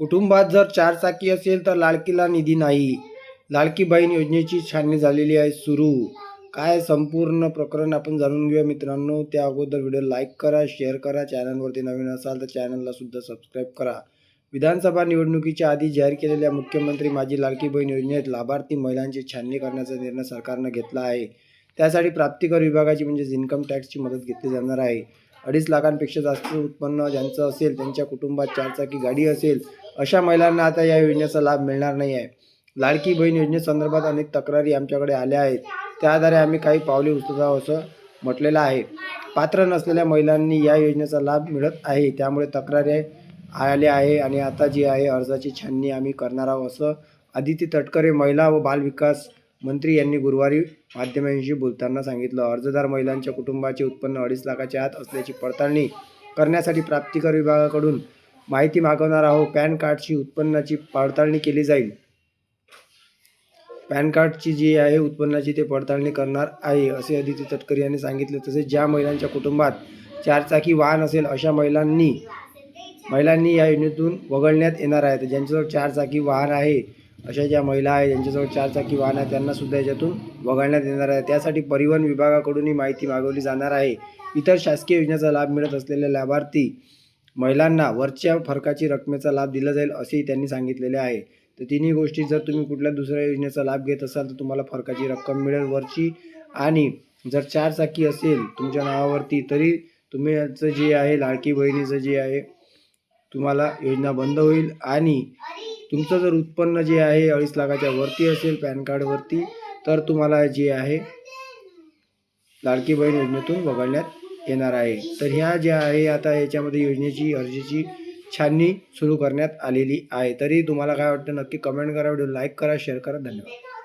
कुटुंबात जर चार चाकी असेल तर लाडकीला निधी नाही. लाडकी बहीण योजनेची छाननी झालेली आहे सुरू. काय संपूर्ण प्रकरण आपण जाणून घेऊया मित्रांनो. त्या अगोदर व्हिडिओ लाईक करा शेअर करा. चॅनलवरती नवीन असाल तर चॅनलला सुद्धा सबस्क्राईब करा. विधानसभा निवडणुकीच्या आधी जाहीर केलेल्या मुख्यमंत्री माझी लाडकी बहीण योजनेत लाभार्थी महिलांची छाननी करण्याचा निर्णय सरकारनं घेतला आहे. त्यासाठी प्राप्तिकर विभागाची म्हणजेच इन्कम टॅक्सची मदत घेतली जाणार आहे. अडीच लाखांपेक्षा जास्त उत्पन्न ज्यांचं असेल त्यांच्या कुटुंबात चारचाकी गाडी असेल अशा महिलांना आता या योजनेचा लाभ मिळणार नाही आहे. लाडकी बहीण योजनेसंदर्भात अनेक तक्रारी आमच्याकडे आल्या आहेत. त्या आधारे आम्ही काही पावले उचलत आहोत असं म्हटलेलं आहे. पात्र नसलेल्या महिलांनी या योजनेचा लाभ मिळत आहे त्यामुळे तक्रारी आले आहे आणि आता जी आहे अर्जाची छाननी आम्ही करणार आहोत असं आदिती तटकरे महिला व बालविकास मंत्री यांनी गुरुवारी माध्यमांशी बोलताना सांगितलं अर्जदार महिलांच्या कुटुंबाचे उत्पन्न अडीच लाखाच्या आत असल्याची पडताळणी करण्यासाठी प्राप्तिकर विभागाकडून माहिती मागवणार आहोत. पॅन कार्डची उत्पन्नाची पडताळणी केली जाईल. पॅन कार्डची जी आहे उत्पन्नाची ते पडताळणी करणार आहे असे अदिती तटकरे यांनी सांगितले. तसेच ज्या महिलांच्या कुटुंबात चारचाकी वाहन असेल अशा महिलांनी महिलांनी या योजनेतून वगळण्यात येणार आहेत ज्यांच्याजवळ चारचाकी वाहन आहे अशा ज्या महिला आहेत ज्यांच्याजवळ चारचाकी वाहन आहे त्यांनासुद्धा याच्यातून वगळण्यात येणार आहे. त्यासाठी परिवहन विभागाकडूनही माहिती मागवली जाणार आहे. इतर शासकीय योजनेचा लाभ मिळत असलेल्या लाभार्थी महिलांना वरच्या फरकाची रकमेचा लाभ दिला जाईल असेही त्यांनी सांगितलेले आहे. तर तिन्ही गोष्टी जर तुम्ही कुठल्या दुसऱ्या योजनेचा लाभ घेत असाल तर तुम्हाला फरकाची रक्कम मिळेल वरची. आणि जर चारचाकी असेल तुमच्या नावावरती तरी तुम्ही याचं जे आहे लाडकी बहिणीचं जे आहे तुम्हाला योजना बंद होईल. आणि तुमचं जर उत्पन्न जे आहे अडीच लाखाच्या वरती असेल पॅन कार्डवरती तर तुम्हाला जे आहे लाडकी बहीण योजनेतून वगळण्यात येणार आहे. तर ह्या ज्या आहे आता याच्यामध्ये योजनेची अर्जीची छाननी सुरू करण्यात आलेली आहे. तरी तुम्हाला काय वाटतं नक्की कमेंट करा व्हिडिओ लाईक करा शेअर करा. धन्यवाद.